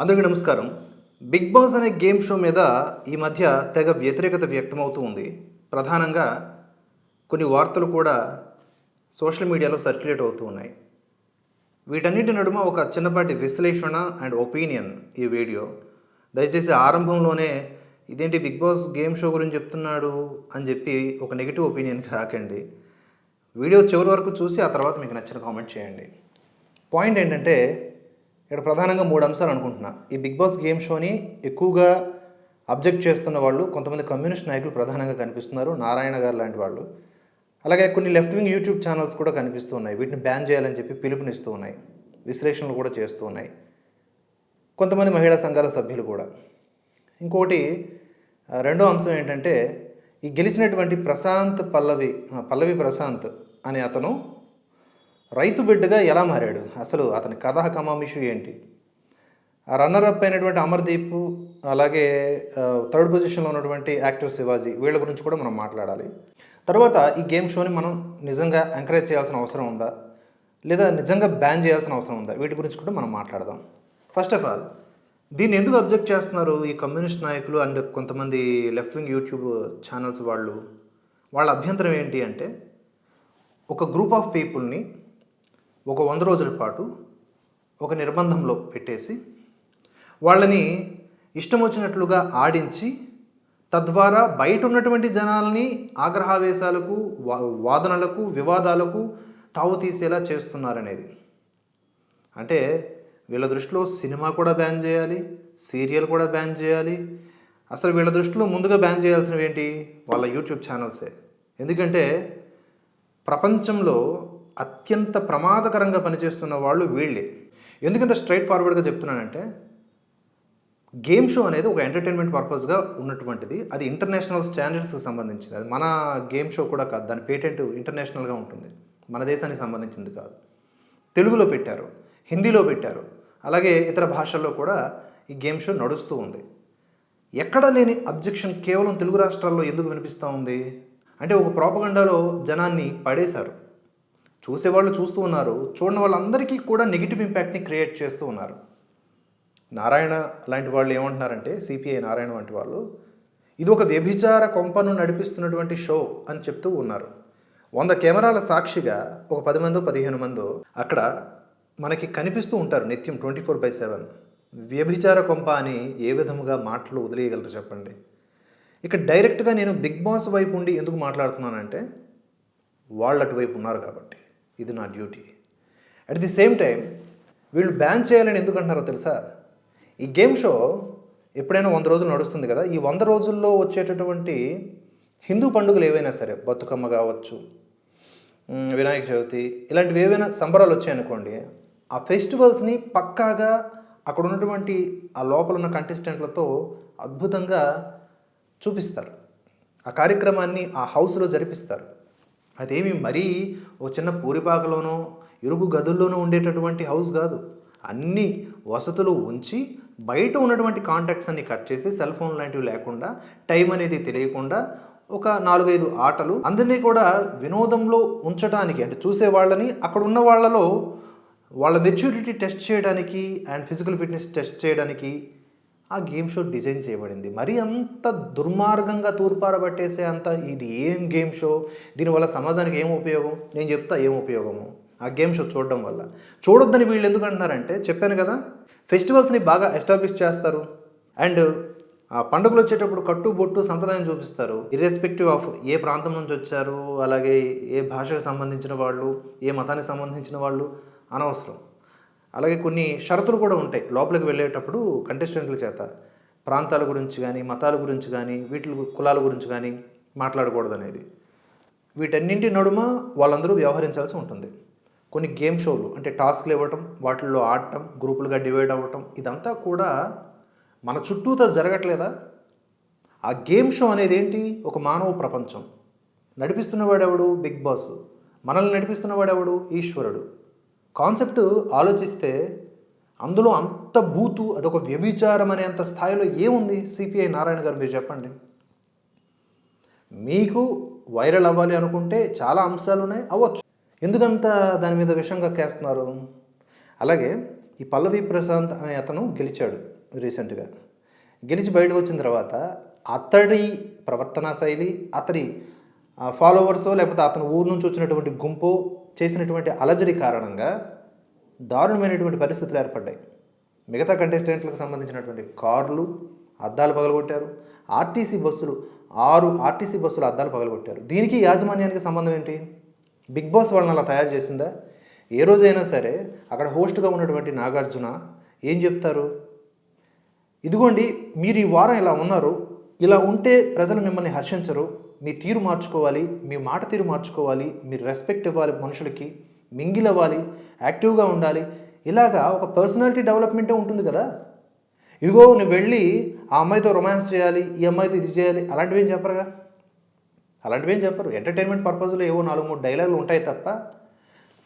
అందరికీ నమస్కారం. Bigg boss అనే గేమ్ షో మీద ఈ మధ్య తెగ వ్యతిరేకత వ్యక్తమవుతూ ఉంది. ప్రధానంగా కొన్ని వార్తలు కూడా సోషల్ మీడియాలో సర్క్యులేట్ అవుతూ ఉన్నాయి. వీటన్నిటి నడుమ ఒక చిన్నపాటి విశ్లేషణ అండ్ ఒపీనియన్ ఈ వీడియో. దయచేసి ఆరంభంలోనే ఇదేంటి బిగ్ బాస్ గేమ్ షో గురించి చెప్తున్నాడు అని చెప్పి ఒక నెగిటివ్ ఒపీనియన్కి రాకండి. వీడియో చివరి వరకు చూసి ఆ తర్వాత మీకు నచ్చిన కామెంట్ చేయండి. పాయింట్ ఏంటంటే ఇక్కడ ప్రధానంగా మూడు అంశాలు అనుకుంటున్నా. ఈ బిగ్ బాస్ గేమ్ షోని ఎక్కువగా అబ్జెక్ట్ చేస్తున్న వాళ్ళు కొంతమంది కమ్యూనిస్ట్ నాయకులు ప్రధానంగా కనిపిస్తున్నారు నారాయణ గారు లాంటి వాళ్ళు. అలాగే కొన్ని లెఫ్ట్ వింగ్ యూట్యూబ్ ఛానల్స్ కూడా కనిపిస్తూ ఉన్నాయి. వీటిని బ్యాన్ చేయాలని చెప్పి పిలుపునిస్తూ ఉన్నాయి. విశ్లేషణలు కూడా చేస్తూ ఉన్నాయి. కొంతమంది మహిళా సంఘాల సభ్యులు కూడా. ఇంకోటి రెండో అంశం ఏంటంటే ఈ గెలిచినటువంటి ప్రశాంత్ పల్లవి పల్లవి ప్రశాంత్ అనే అతను రైతు బిడ్డగా ఎలా మారాడు? అసలు అతని కథ కమామిషు ఏంటి? ఆ రన్నర్ అప్ అయినటువంటి అమర్దీప్ అలాగే థర్డ్ పొజిషన్లో ఉన్నటువంటి యాక్టర్ శివాజీ వీళ్ళ గురించి కూడా మనం మాట్లాడాలి. తర్వాత ఈ గేమ్ షోని మనం నిజంగా ఎంకరేజ్ చేయాల్సిన అవసరం ఉందా? లేదా నిజంగా బ్యాన్ చేయాల్సిన అవసరం ఉందా? వీటి గురించి కూడా మనం మాట్లాడదాం. ఫస్ట్ ఆఫ్ ఆల్ దీన్ని ఎందుకు అబ్జెక్ట్ చేస్తున్నారు ఈ కమ్యూనిస్ట్ నాయకులు అండ్ కొంతమంది లెఫ్ట్ వింగ్ యూట్యూబ్ ఛానల్స్ వాళ్ళు? వాళ్ళ అభ్యంతరం ఏంటి అంటే ఒక గ్రూప్ ఆఫ్ పీపుల్ని ఒక వంద రోజుల పాటు ఒక నిర్బంధంలో పెట్టేసి వాళ్ళని ఇష్టం వచ్చినట్లుగా ఆడించి తద్వారా బయట ఉన్నటువంటి జనాల్ని ఆగ్రహావేశాలకు వా- వాదనలకు వివాదాలకు తావు తీసేలా చేస్తున్నారనేది. అంటే వీళ్ళ దృష్టిలో సినిమా కూడా బ్యాన్ చేయాలి సీరియల్ కూడా బ్యాన్ చేయాలి. అసలు వీళ్ళ దృష్టిలో ముందుగా బ్యాన్ చేయాల్సినవి ఏంటి? వాళ్ళ యూట్యూబ్ ఛానల్సే. ఎందుకంటే ప్రపంచంలో అత్యంత ప్రమాదకరంగా పనిచేస్తున్న వాళ్ళు వీళ్ళే. ఎందుకంత స్ట్రైట్ ఫార్వర్డ్గా చెప్తున్నానంటే గేమ్ షో అనేది ఒక ఎంటర్టైన్మెంట్ పర్పస్గా ఉన్నటువంటిది. అది ఇంటర్నేషనల్ స్టాండర్డ్స్కి సంబంధించింది. అది మన గేమ్ షో కూడా కాదు. దాని పేటెంట్ ఇంటర్నేషనల్గా ఉంటుంది. మన దేశానికి సంబంధించింది కాదు. తెలుగులో పెట్టారు. హిందీలో పెట్టారు. అలాగే ఇతర భాషల్లో కూడా ఈ గేమ్ షో నడుస్తూ ఉంది. ఎక్కడ లేని అబ్జెక్షన్ కేవలం తెలుగు రాష్ట్రాల్లో ఎందుకు వినిపిస్తూ ఉంది? అంటే ఒక ప్రోపగండాలో జనాన్ని పడేశారు. చూసేవాళ్ళు చూస్తూ ఉన్నారు. చూడని వాళ్ళందరికీ కూడా నెగిటివ్ ఇంపాక్ట్ని క్రియేట్ చేస్తూ ఉన్నారు. నారాయణ లాంటి వాళ్ళు ఏమంటున్నారంటే సిపిఐ నారాయణ వంటి వాళ్ళు ఇది ఒక వ్యభిచార కొంపను నడిపిస్తున్నటువంటి షో అని చెప్తూ ఉన్నారు. వంద కెమెరాల సాక్షిగా ఒక పది మందో పదిహేను మందో అక్కడ మనకి కనిపిస్తూ ఉంటారు నిత్యం ట్వంటీ ఫోర్ బై సెవెన్ వ్యభిచార కొంప అని ఏ విధముగా మాటలు వదిలేయగలరు చెప్పండి. ఇక డైరెక్ట్గా నేను బిగ్ బాస్ వైపు ఉండి ఎందుకు మాట్లాడుతున్నానంటే వాళ్ళు అటువైపు ఉన్నారు కాబట్టి. ఇది నా duty. At the same time వీళ్ళు బ్యాన్ చేయాలని ఎందుకు అంటున్నారో తెలుసా? ఈ గేమ్ షో ఎప్పుడైనా వంద రోజులు నడుస్తుంది కదా? ఈ వంద రోజుల్లో వచ్చేటటువంటి హిందూ పండుగలు ఏవైనా సరే బతుకమ్మ కావచ్చు వినాయక చవితి ఇలాంటివి ఏవైనా సంబరాలు వచ్చాయనుకోండి ఆ ఫెస్టివల్స్ని పక్కాగా అక్కడ ఉన్నటువంటి ఆ లోపల ఉన్న కంటెస్టెంట్లతో అద్భుతంగా చూపిస్తారు. ఆ కార్యక్రమాన్ని ఆ హౌస్లో జరిపిస్తారు. అదేమి మరీ ఓ చిన్న పూరిపాకలోనో ఇరుగు గదుల్లోనూ ఉండేటటువంటి హౌస్ కాదు. అన్ని వసతులు ఉంచి బయట ఉన్నటువంటి కాంటాక్ట్స్ అన్ని కట్ చేసి సెల్ ఫోన్ లాంటివి లేకుండా టైం అనేది తెలియకుండా ఒక నాలుగైదు ఆటలు అందరినీ కూడా వినోదంలో ఉంచడానికి అంటే చూసే వాళ్ళని అక్కడ ఉన్న వాళ్ళలో వాళ్ళ మెచ్యూరిటీ టెస్ట్ చేయడానికి అండ్ ఫిజికల్ ఫిట్నెస్ టెస్ట్ చేయడానికి ఆ గేమ్ షో డిజైన్ చేయబడింది. మరి అంత దుర్మార్గంగా తూర్పారబట్టేసే అంత ఇది ఏం గేమ్ షో? దీనివల్ల సమాజానికి ఏం ఉపయోగం? నేను చెప్తా ఏం ఉపయోగము? ఆ గేమ్ షో చూడడం వల్ల. చూడొద్దని వీళ్ళు ఎందుకు అంటున్నారంటే చెప్పాను కదా ఫెస్టివల్స్ని బాగా ఎస్టాబ్లిష్ చేస్తారు. అండ్ ఆ పండుగలు వచ్చేటప్పుడు కట్టు బొట్టు సంప్రదాయం చూపిస్తారు. ఇర్రెస్పెక్టివ్ ఆఫ్ ఏ ప్రాంతం నుంచి వచ్చారు అలాగే ఏ భాషకు సంబంధించిన వాళ్ళు ఏ మతానికి సంబంధించిన వాళ్ళు అనవసరం. అలాగే కొన్ని షరతులు కూడా ఉంటాయి. లోపలికి వెళ్ళేటప్పుడు కంటెస్టెంట్ల చేత ప్రాంతాల గురించి కానీ మతాల గురించి కానీ వీటి కులాల గురించి కానీ మాట్లాడకూడదు అనేది వీటన్నింటి నడుమ వాళ్ళందరూ వ్యవహరించాల్సి ఉంటుంది. కొన్ని గేమ్ షోలు అంటే టాస్క్లు ఇవ్వటం వాటిల్లో ఆడటం గ్రూపులుగా డివైడ్ అవ్వటం ఇదంతా కూడా మన చుట్టూతో జరగట్లేదా? ఆ గేమ్ షో అనేది ఏంటి ఒక మానవ ప్రపంచం. నడిపిస్తున్నవాడెవడు? Big boss. మనల్ని నడిపిస్తున్నవాడెవడు? ఈశ్వరుడు. కాన్సెప్ట్ ఆలోచిస్తే అందులో అంత బూతు అదొక వ్యభిచారం అనే అంత స్థాయిలో ఏముంది? సిపిఐ నారాయణ గారు మీరు చెప్పండి. మీకు వైరల్ అవ్వాలి అనుకుంటే చాలా అంశాలు ఉన్నాయి అవ్వచ్చు. ఎందుకంత దాని మీద విషంగా కేస్తున్నారు? అలాగే ఈ పల్లవి ప్రశాంత్ అనే అతను గెలిచాడు రీసెంట్గా. గెలిచి బయటకు వచ్చిన తర్వాత అతడి ప్రవర్తనా శైలి అతడి ఫాలోవర్స్ లేకపోతే అతని ఊరు నుంచి వచ్చినటువంటి గుంపు చేసినటువంటి అలజడి కారణంగా దారుణమైనటువంటి పరిస్థితులు ఏర్పడ్డాయి. మిగతా కంటెస్టెంట్లకు సంబంధించినటువంటి కార్లు అద్దాలు పగలగొట్టారు. ఆర్టీసీ బస్సులు ఆరు ఆర్టీసీ బస్సులు అద్దాలు పగలగొట్టారు. దీనికి యాజమాన్యానికి సంబంధం ఏంటి? బిగ్ బాస్ వాళ్ళని అలా తయారు చేసిందా? ఏ రోజైనా సరే అక్కడ హోస్ట్గా ఉన్నటువంటి నాగార్జున ఏం చెప్తారు? ఇదిగోండి మీరు ఈ వారం ఇలా ఉన్నారు. ఇలా ఉంటే ప్రజలు మిమ్మల్ని హర్షించరు. మీ తీరు మార్చుకోవాలి మీ మాట తీరు మార్చుకోవాలి మీరు రెస్పెక్ట్ ఇవ్వాలి మనుషులకి మింగిలవ్వాలి యాక్టివ్గా ఉండాలి. ఇలాగా ఒక పర్సనాలిటీ డెవలప్మెంటే ఉంటుంది కదా. ఇదిగో నువ్వు వెళ్ళి ఆ అమ్మాయితో రొమాన్స్ చేయాలి ఈ అమ్మాయితో ఇది చేయాలి అలాంటివి ఏం చెప్పరుగా? అలాంటివి ఏం చెప్పరు ఎంటర్టైన్మెంట్ పర్పస్లో ఏవో నాలుగు మూడు డైలాగులు ఉంటాయి తప్ప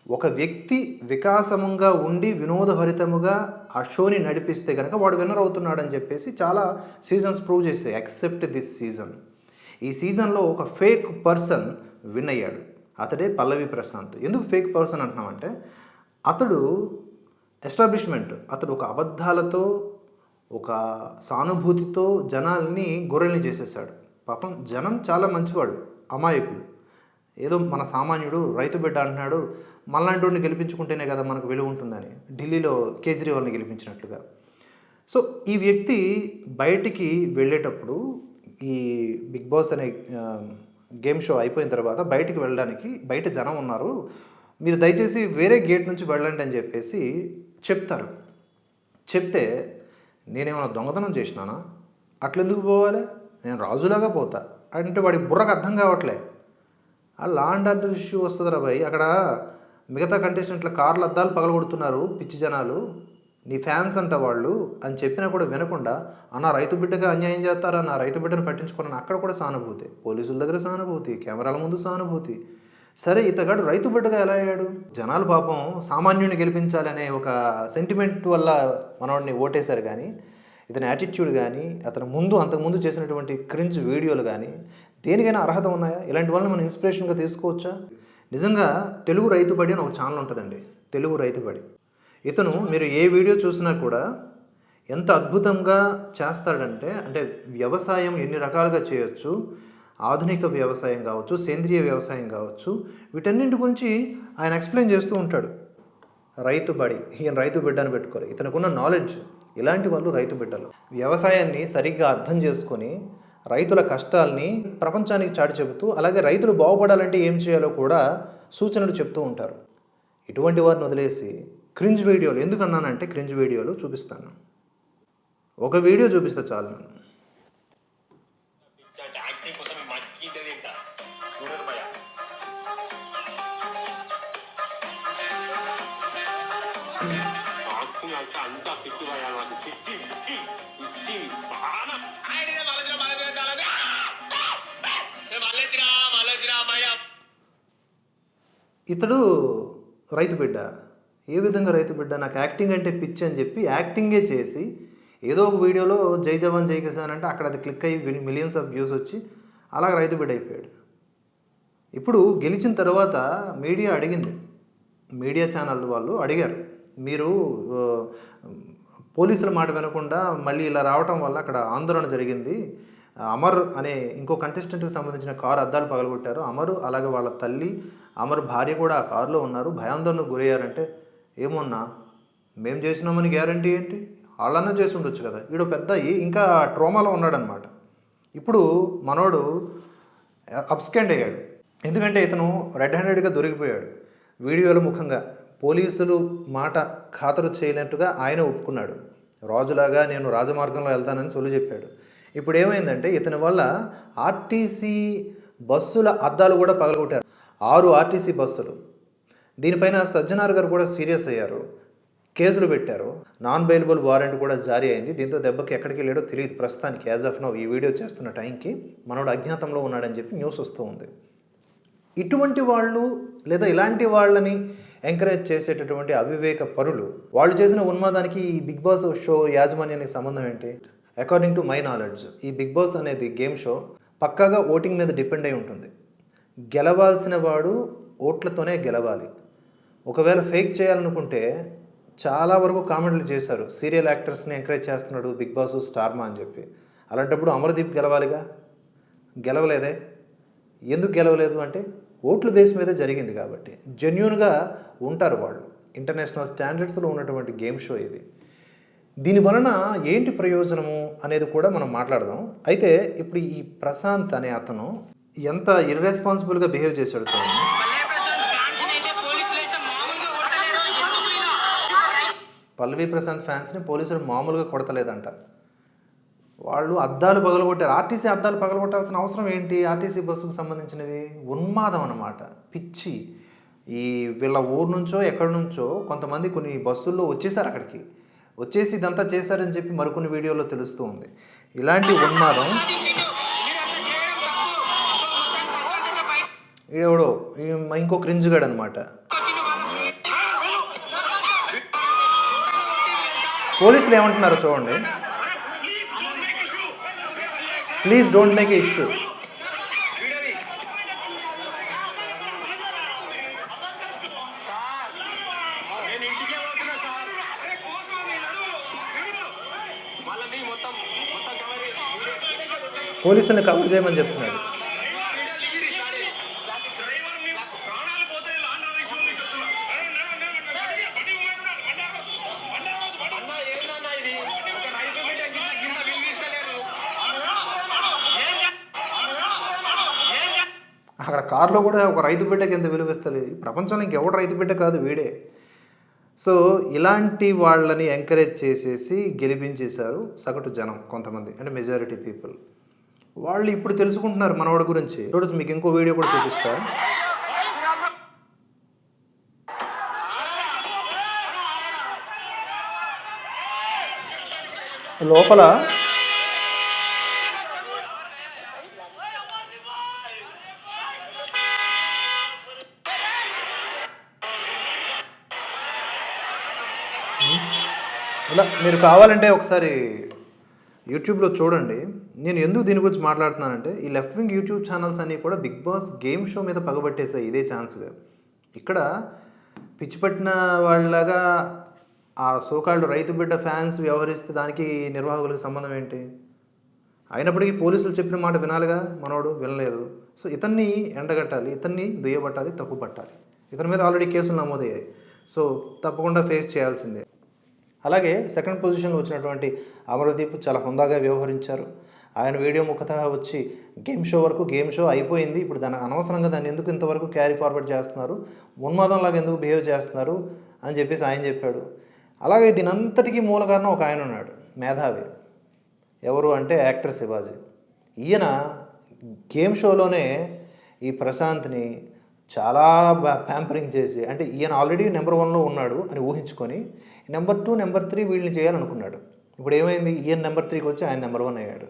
ఒక వ్యక్తి వికాసముగా ఉండి వినోదభరితముగా ఆ షోని నడిపిస్తే కనుక వాడు విన్నర్ అవుతున్నాడని చెప్పేసి చాలా సీజన్స్ ప్రూవ్ చేసాయి అక్సెప్ట్ దిస్ సీజన్ ఈ సీజన్లో ఒక ఫేక్ పర్సన్ విన్ అయ్యాడు. అతడే పల్లవి ప్రశాంత్. ఎందుకు ఫేక్ పర్సన్ అంటున్నామంటే అతడు ఎస్టాబ్లిష్మెంట్ అతడు ఒక అబద్ధాలతో ఒక సానుభూతితో జనాల్ని గొర్రెల్ని చేసేసాడు పాపం జనం చాలా మంచివాడు అమాయకుడు. ఏదో మన సామాన్యుడు రైతు బిడ్డ అంటున్నాడు మళ్ళాంటి గెలిపించుకుంటేనే కదా మనకు విలువ ఉంటుందని ఢిల్లీలో కేజ్రీవాల్ని గెలిపించినట్లుగా. సో ఈ వ్యక్తి బయటికి వెళ్ళేటప్పుడు ఈ బిగ్ బాస్ అనే గేమ్ షో అయిపోయిన తర్వాత బయటికి వెళ్ళడానికి బయట జనం ఉన్నారు. మీరు దయచేసి వేరే గేట్ నుంచి వెళ్ళండి అని చెప్పేసి చెప్తారు. చెప్తే నేనేమైనా దొంగతనం చేసినానా? అట్లెందుకు పోవాలి? నేను రాజులాగా పోతా. అంటే వాడి బుర్రకు అర్థం కావట్లే. ఆ లాండ్ అండ్ ఇష్యూ వస్తుందిరా భయ్ అక్కడ మిగతా కంటెస్టెంట్ల కార్లు అద్దాలు పగలగొడుతున్నారు పిచ్చి జనాలు. నీ ఫ్యాన్స్ అంట వాళ్ళు అని చెప్పినా కూడా వినకుండా అన్న రైతు బిడ్డగా అన్యాయం చేస్తారా? నా రైతు బిడ్డను పట్టించుకున్నాను అక్కడ కూడా సానుభూతి. పోలీసుల దగ్గర సానుభూతి కెమెరాల ముందు సానుభూతి. సరే ఇతగాడు రైతు బిడ్డగా ఎలా అయ్యాడు? జనాలు పాపం సామాన్యుని గెలిపించాలనే ఒక సెంటిమెంట్ వల్ల మనవాడిని ఓటేశారు కానీ ఇతని యాటిట్యూడ్ కానీ అతను ముందు అంతకుముందు చేసినటువంటి క్రింజ్ వీడియోలు కానీ దేనికైనా అర్హత ఉన్నాయా? ఇలాంటి వాళ్ళని మనం ఇన్స్పిరేషన్గా తీసుకోవచ్చా? నిజంగా తెలుగు రైతుబడి అని ఒక ఛానల్ ఉంటుందండి. తెలుగు రైతుబడి ఇతను మీరు ఏ వీడియో చూసినా కూడా ఎంత అద్భుతంగా చేస్తాడంటే అంటే వ్యవసాయం ఎన్ని రకాలుగా చేయొచ్చు ఆధునిక వ్యవసాయం కావచ్చు సేంద్రియ వ్యవసాయం కావచ్చు వీటన్నింటి గురించి ఆయన ఎక్స్ప్లెయిన్ చేస్తూ ఉంటాడు. రైతు బడి ఈయన రైతు బిడ్డ అని పెట్టుకోవాలి. ఇతనుకున్న నాలెడ్జ్ ఇలాంటి వాళ్ళు రైతు బిడ్డలు. వ్యవసాయాన్ని సరిగ్గా అర్థం చేసుకొని రైతుల కష్టాల్ని ప్రపంచానికి చాటి చెబుతూ అలాగే రైతులు బాగుపడాలంటే ఏం చేయాలో కూడా సూచనలు చెప్తూ ఉంటారు. ఇటువంటి వారిని వదిలేసి క్రింజ్ వీడియోలు. ఎందుకు అన్నానంటే క్రింజ్ వీడియోలు చూపిస్తాను. ఒక వీడియో చూపిస్తే చాలు నేను ఇతడు రైతు బిడ్డ. ఏ విధంగా రైతు బిడ్డ నాకు యాక్టింగ్ అంటే పిచ్చి అని చెప్పి యాక్టింగే చేసి ఏదో ఒక వీడియోలో జై జవాన్ జై కిసాన్ అంటే అక్కడ అది క్లిక్ అయ్యి మిలియన్స్ ఆఫ్ వ్యూస్ వచ్చి అలాగ రైతు బిడ్డ అయిపోయాడు. ఇప్పుడు గెలిచిన తర్వాత మీడియా అడిగింది. మీడియా ఛానల్ వాళ్ళు అడిగారు. మీరు పోలీసుల మాట వినకుండా మళ్ళీ ఇలా రావటం వల్ల అక్కడ ఆందోళన జరిగింది. అమర్ అనే ఇంకో కంటెస్టెంట్కి సంబంధించిన కారు అద్దాలు పగలగొట్టారు. అమరు అలాగే వాళ్ళ తల్లి అమర్ భార్య కూడా ఆ కారులో ఉన్నారు. భయాందోళనకు గురయ్యారంటే ఏమన్నా మేము చేసినామని గ్యారంటీ ఏంటి? వాళ్ళన్నా చేసి ఉండొచ్చు కదా. వీడు పెద్ద ఇంకా ట్రోమాలో ఉన్నాడనమాట ఇప్పుడు మనోడు అప్స్కెండ్ అయ్యాడు. ఎందుకంటే ఇతను రెడ్ హ్యాండెడ్గా దొరికిపోయాడు. వీడియోల ముఖంగా పోలీసులు మాట ఖాతరు చేయనట్టుగా ఆయన ఒప్పుకున్నాడు. రాజులాగా నేను రాజమార్గంలో వెళ్తానని సొల్లు చెప్పాడు. ఇప్పుడు ఏమైందంటే ఇతని వల్ల ఆర్టీసీ బస్సుల అద్దాలు కూడా పగలగొట్టారు. ఆరు ఆర్టీసీ బస్సులు. దీనిపైన సజ్జనార్ గారు కూడా సీరియస్ అయ్యారు. కేసులు పెట్టారు. నాన్ బెయిలబుల్ వారెంట్ కూడా జారీ అయింది. దీంతో దెబ్బకి ఎక్కడికి వెళ్ళాడో తెలియదు ప్రస్తుతానికి యాజ్ ఆఫ్ నో ఈ వీడియో చేస్తున్న టైంకి. మనోడు అజ్ఞాతంలో ఉన్నాడని చెప్పి న్యూస్ వస్తూ ఉంది. ఇటువంటి వాళ్ళు లేదా ఇలాంటి వాళ్ళని ఎంకరేజ్ చేసేటటువంటి అవివేక పరులు వాళ్ళు చేసిన ఉన్మాదానికి ఈ బిగ్ బాస్ షో యాజమాన్యానికి సంబంధం ఏంటి? అకార్డింగ్ టు మై నాలెడ్జ్ ఈ బిగ్ బాస్ అనేది గేమ్ షో పక్కాగా ఓటింగ్ మీద డిపెండ్ అయి ఉంటుంది. గెలవాల్సిన వాడు ఓట్లతోనే గెలవాలి. ఒకవేళ ఫేక్ చేయాలనుకుంటే చాలా వరకు కామెంట్లు చేశారు. సీరియల్ యాక్టర్స్ని ఎంకరేజ్ చేస్తున్నాడు బిగ్ బాస్ స్టార్మా అని చెప్పి. అలాంటప్పుడు అమర్దీప్ గెలవాలిగా? గెలవలేదే. ఎందుకు గెలవలేదు అంటే ఓట్ల బేస్ మీద జరిగింది కాబట్టి. జెన్యున్గా ఉంటారు వాళ్ళు. ఇంటర్నేషనల్ స్టాండర్డ్స్లో ఉన్నటువంటి గేమ్ షో ఇది. దీని వలన ఏంటి ప్రయోజనము అనేది కూడా మనం మాట్లాడదాం. అయితే ఇప్పుడు ఈ ప్రశాంత్ అనే అతను ఎంత ఇర్రెస్పాన్సిబుల్గా బిహేవ్ చేశాడు తను పల్లవి ప్రశాంత్ ఫ్యాన్స్ని పోలీసులు మామూలుగా కొడతలేదంట. వాళ్ళు అద్దాలు పగలగొట్టారు. ఆర్టీసీ అద్దాలు పగలగొట్టాల్సిన అవసరం ఏంటి? ఆర్టీసీ బస్సుకు సంబంధించినవి ఉన్మాదం అన్నమాట. పిచ్చి. ఈ వీళ్ళ ఊరు నుంచో ఎక్కడి నుంచో కొంతమంది కొన్ని బస్సుల్లో వచ్చేసారు అక్కడికి. వచ్చేసి ఇదంతా చేశారని చెప్పి మరికొన్ని వీడియోలో తెలుస్తూ ఉంది. ఇలాంటి ఉన్మాదం ఈడెవడో? ఈ- ఇంకో క్రింజుగాడు అనమాట పోలీసులు ఏమంటున్నారో చూడండి. Please don't make a issue నేను కవర్ కవర్ చేయమని చెప్తున్నాడు. కారులో కూడా ఒక రైతు బిడ్డకి ఎంత విలువిస్తుంది ప్రపంచంలో ఇంకెవడు రైతు బిడ్డ కాదు వీడే. సో ఇలాంటి వాళ్ళని ఎంకరేజ్ చేసేసి గెలిపించేశారు సగటు జనం కొంతమంది అంటే మెజారిటీ పీపుల్ వాళ్ళు ఇప్పుడు తెలుసుకుంటున్నారు మనవాడి గురించి. ఈరోజు మీకు ఇంకో వీడియో కూడా చూపిస్తారు లోపల ఇలా మీరు కావాలంటే ఒకసారి యూట్యూబ్లో చూడండి. నేను ఎందుకు దీని గురించి మాట్లాడుతున్నానంటే ఈ లెఫ్ట్ వింగ్ యూట్యూబ్ ఛానల్స్ అన్నీ కూడా బిగ్ బాస్ గేమ్ షో మీద పగబట్టేసాయి ఇదే ఛాన్స్గా ఇక్కడ పిచ్చి పట్టిన వాళ్ళలాగా ఆ సోకాళ్ళు రైతు బిడ్డ ఫ్యాన్స్ వ్యవహరిస్తే దానికి నిర్వాహకులకు సంబంధం ఏంటి? అయినప్పటికీ పోలీసులు చెప్పిన మాట వినాలిగా మనోడు? వినలేదు. సో ఇతన్ని ఎండగట్టాలి ఇతన్ని దుయ్యబట్టాలి తప్పు పట్టాలి ఇతని మీద ఆల్రెడీ కేసులు నమోదయ్యాయి. సో తప్పకుండా ఫేస్ చేయాల్సిందే. అలాగే సెకండ్ పొజిషన్లో వచ్చినటువంటి అమరదీప్ చాలా హుందాగా వ్యవహరించారు. ఆయన వీడియో ముఖత వచ్చి గేమ్ షో వరకు గేమ్ షో అయిపోయింది. ఇప్పుడు దాని అనవసరంగా దాన్ని ఎందుకు ఇంతవరకు క్యారీ ఫార్వర్డ్ చేస్తున్నారు? ఉన్మాదంలాగా ఎందుకు బిహేవ్ చేస్తున్నారు? అని చెప్పేసి ఆయన చెప్పాడు. అలాగే దీనంతటికీ మూల కారణం ఒక ఆయన ఉన్నాడు మేధావి. ఎవరు అంటే యాక్టర్ శివాజీ. ఈయన గేమ్ షోలోనే ఈ ప్రశాంత్ని చాలా ప్యాంపరింగ్ చేసి అంటే ఈయన ఆల్రెడీ నెంబర్ వన్లో ఉన్నాడు అని ఊహించుకొని నెంబర్ టూ నెంబర్ త్రీ వీళ్ళని చేయాలనుకున్నాడు. ఇప్పుడు ఏమైంది? ఈయన నెంబర్ త్రీకి వచ్చి ఆయన నెంబర్ వన్ అయ్యాడు.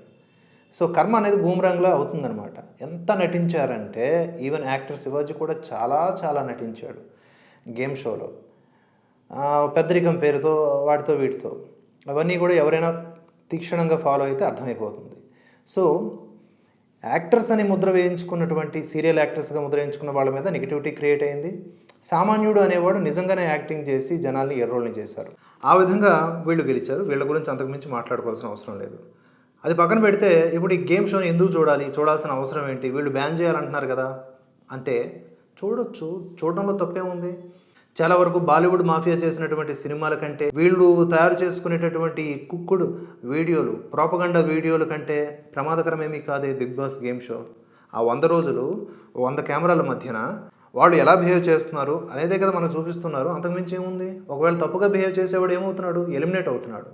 సో కర్మ అనేది బూమ్రాంగ్లా అవుతుందనమాట ఎంత నటించారంటే ఈవెన్ యాక్టర్ శివాజీ కూడా చాలా చాలా నటించాడు గేమ్ షోలో. పెద్దరికం పేరుతో వాటితో వీటితో అవన్నీ కూడా ఎవరైనా తీక్షణంగా ఫాలో అయితే అర్థమైపోతుంది. సో యాక్టర్స్ అని ముద్ర వేయించుకున్నటువంటి సీరియల్ యాక్టర్స్గా ముద్ర వేయించుకున్న వాళ్ళ మీద నెగిటివిటీ క్రియేట్ అయింది. సామాన్యుడు అనేవాడు నిజంగానే యాక్టింగ్ చేసి జనాల్ని ఎర్రోల్ని చేశారు. ఆ విధంగా వీళ్ళు గెలిచారు. వీళ్ళ గురించి అంతకుమించి మాట్లాడుకోవాల్సిన అవసరం లేదు. అది పక్కన పెడితే ఇప్పుడు ఈ గేమ్ షోని ఎందుకు చూడాలి? చూడాల్సిన అవసరం ఏంటి? వీళ్ళు బ్యాన్ చేయాలంటున్నారు కదా? అంటే చూడొచ్చు. చూడడంలో తప్పేముంది? చాలా వరకు బాలీవుడ్ మాఫియా చేసినటువంటి సినిమాల కంటే వీళ్ళు తయారు చేసుకునేటటువంటి కుక్కుడు వీడియోలు ప్రోపగండా వీడియోల కంటే ప్రమాదకరమేమీ కాదే బిగ్ బాస్ గేమ్ షో. ఆ వంద రోజులు వంద కెమెరాల మధ్యన వాళ్ళు ఎలా బిహేవ్ చేస్తున్నారు అనేదే కదా మనం చూపిస్తున్నారు. అంతకుమించి ఏముంది? ఒకవేళ తప్పుగా బిహేవ్ చేసేవాడు ఏమవుతున్నాడు? ఎలిమినేట్ అవుతున్నాడు.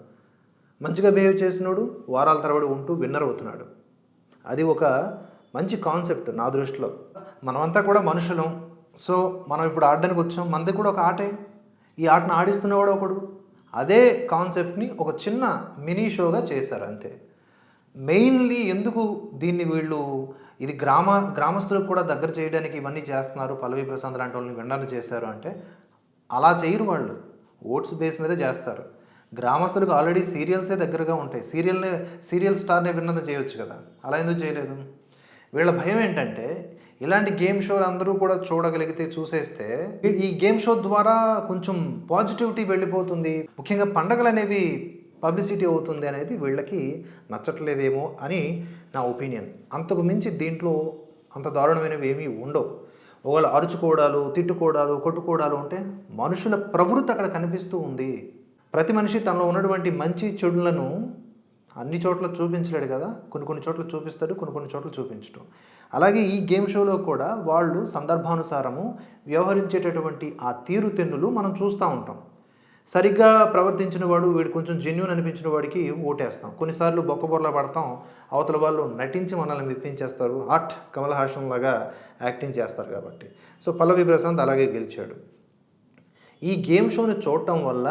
మంచిగా బిహేవ్ చేసినోడు వారాల తరబడి ఉంటూ విన్నర్ అవుతున్నాడు. అది ఒక మంచి కాన్సెప్ట్ నా దృష్టిలో. మనమంతా కూడా మనుషులం. సో మనం ఇప్పుడు ఆడడానికి వచ్చాం. మనది కూడా ఒక ఆటే. ఈ ఆటను ఆడిస్తున్నవాడు ఒకడు. అదే కాన్సెప్ట్ని ఒక చిన్న మినీ షోగా చేశారు అంతే. మెయిన్లీ ఎందుకు దీన్ని వీళ్ళు ఇది గ్రామ గ్రామస్తులకు కూడా దగ్గర చేయడానికి ఇవన్నీ చేస్తున్నారు. పల్లవి ప్రసాద్ లాంటి వాళ్ళని విన్నర్లు చేశారు అంటే అలా చేయరు వాళ్ళు. ఓట్స్ బేస్ మీద చేస్తారు. గ్రామస్తులకు ఆల్రెడీ సీరియల్సే దగ్గరగా ఉంటాయి. సీరియల్నే సీరియల్ స్టార్నే విన్నది చేయొచ్చు కదా. అలా ఎందుకు చేయలేదు? వీళ్ళ భయం ఏంటంటే ఇలాంటి గేమ్ షోలు అందరూ కూడా చూడగలిగితే చూసేస్తే ఈ గేమ్ షో ద్వారా కొంచెం పాజిటివిటీ వెళ్ళిపోతుంది. ముఖ్యంగా పండగలు అనేవి పబ్లిసిటీ అవుతుంది అనేది వీళ్ళకి నచ్చట్లేదేమో అని నా ఒపీనియన్. అంతకు మించి దీంట్లో అంత దారుణమైనవి ఏమీ ఉండవు. ఒకవేళ అరుచుకోవడాలు తిట్టుకోవడాలు కొట్టుకోవడాలు ఉంటే మనుషుల ప్రవృత్తి అక్కడ కనిపిస్తూ ఉంది. ప్రతి మనిషి తనలో ఉన్నటువంటి మంచి చెడులను అన్ని చోట్ల చూపించలేడు కదా. కొన్ని కొన్ని చోట్ల చూపిస్తాడు కొన్ని కొన్ని చోట్ల చూపించడం. అలాగే ఈ గేమ్ షోలో కూడా వాళ్ళు సందర్భానుసారము వ్యవహరించేటటువంటి ఆ తీరుతెన్నులు మనం చూస్తూ ఉంటాం. సరిగ్గా ప్రవర్తించిన వాడు వీడు కొంచెం జెన్యున్ అనిపించిన వాడికి ఓటేస్తాం. కొన్నిసార్లు బొక్కబొర్ల పడతాం. అవతల వాళ్ళు నటించి మనల్ని మెప్పించేస్తారు హాట్! కమల్ హాసన్ లాగా యాక్టింగ్ చేస్తారు కాబట్టి. సో పల్లవి ప్రశాంత్ అలాగే గెలిచాడు. ఈ గేమ్ షోని చూడటం వల్ల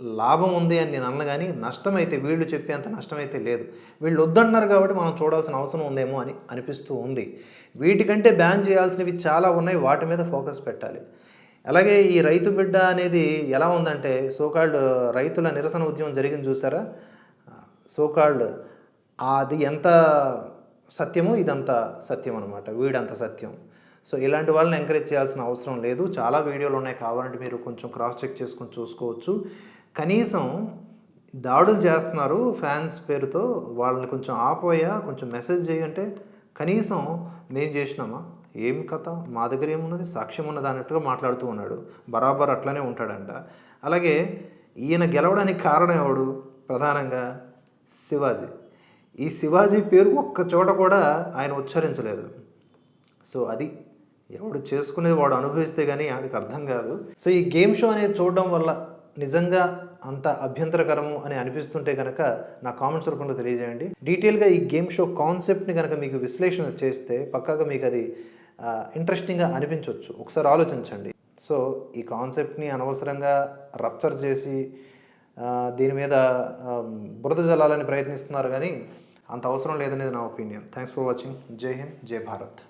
లాభం ఉంది అని నేను అన్న కానీ నష్టమైతే వీళ్ళు చెప్పేంత నష్టమైతే లేదు. వీళ్ళు వద్దన్నారు కాబట్టి మనం చూడాల్సిన అవసరం ఉందేమో అని అనిపిస్తూ ఉంది. వీటికంటే బ్యాన్ చేయాల్సినవి చాలా ఉన్నాయి. వాటి మీద ఫోకస్ పెట్టాలి. అలాగే ఈ రైతు బిడ్డ అనేది ఎలా ఉందంటే సోకాల్డ్ రైతుల నిరసన ఉద్యమం జరిగింది చూసారా? సోకాల్డ్ అది ఎంత సత్యమో ఇదంత సత్యం అనమాట వీడంత సత్యం. సో ఇలాంటి వాళ్ళని ఎంకరేజ్ చేయాల్సిన అవసరం లేదు. చాలా వీడియోలు ఉన్నాయి కావాలంటే మీరు కొంచెం క్రాస్ చెక్ చేసుకొని చూసుకోవచ్చు. కనీసం దాడులు చేస్తున్నారు ఫ్యాన్స్ పేరుతో వాళ్ళని కొంచెం ఆపోయా కొంచెం మెసేజ్ చేయంటే కనీసం మేము చేసినామా? ఏం కథ? మా దగ్గర ఏమున్నది? సాక్ష్యం ఉన్నది? అన్నట్టుగా మాట్లాడుతూ ఉన్నాడు. బరాబర్ అట్లనే ఉంటాడంట. అలాగే ఈయన గెలవడానికి కారణం ఎవడు? ప్రధానంగా శివాజీ. ఈ శివాజీ పేరు ఒక్క చోట కూడా ఆయన ఉచ్చరించలేదు. సో అది ఎవడు చేసుకునేది వాడు అనుభవిస్తే కానీ ఆడికి అర్థం కాదు. సో ఈ గేమ్ షో అనేది చూడడం వల్ల నిజంగా అంత అభ్యంతరకరము అని అనిపిస్తుంటే కనుక నా కామెంట్స్ రూపంలో తెలియజేయండి. డీటెయిల్గా ఈ గేమ్ షో కాన్సెప్ట్ని కనుక మీకు విశ్లేషణ చేస్తే పక్కాగా మీకు అది ఇంట్రెస్టింగ్గా అనిపించవచ్చు ఒకసారి ఆలోచించండి. సో ఈ కాన్సెప్ట్ని అనవసరంగా రప్చర్ చేసి దీని మీద బురద జల్లాలని ప్రయత్నిస్తున్నారు కానీ అంత అవసరం లేదనేది నా ఒపీనియన్ థ్యాంక్స్ ఫర్ వాచింగ్ జై హింద్ జై భారత్